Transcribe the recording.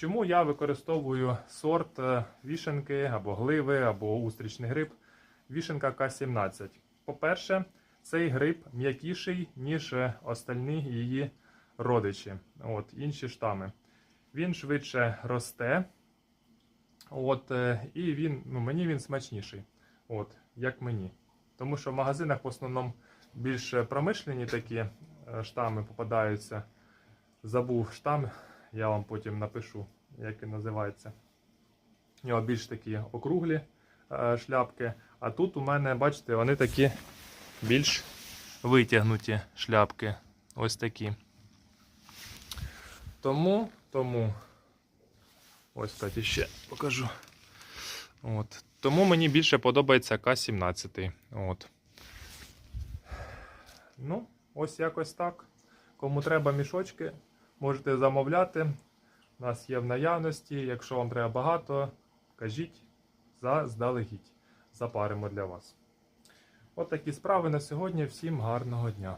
Чому я використовую сорт е, вішенки або гливи, або устрічний гриб вішенка К17? По-перше, цей гриб м'якіший, ніж е, остальні її родичі, от, інші штами. Він швидше росте, от, е, і він, ну, мені він смачніший, от, як мені. Тому що в магазинах в основному більш промишлені такі штами попадаються. Забув штам, я вам потім напишу, як він називається. У нього більш такі округлі е, шляпки. А тут у мене, бачите, вони такі більш витягнуті шляпки. Ось такі. Тому, тому. Ось, кстати, ще покажу. От. Тому мені більше подобається К-17. От. Ну, ось якось так. Кому треба мішочки, можете замовляти. У нас є в наявності. Якщо вам треба багато, кажіть заздалегідь. Запаримо для вас. От такі справи на сьогодні. Всім гарного дня.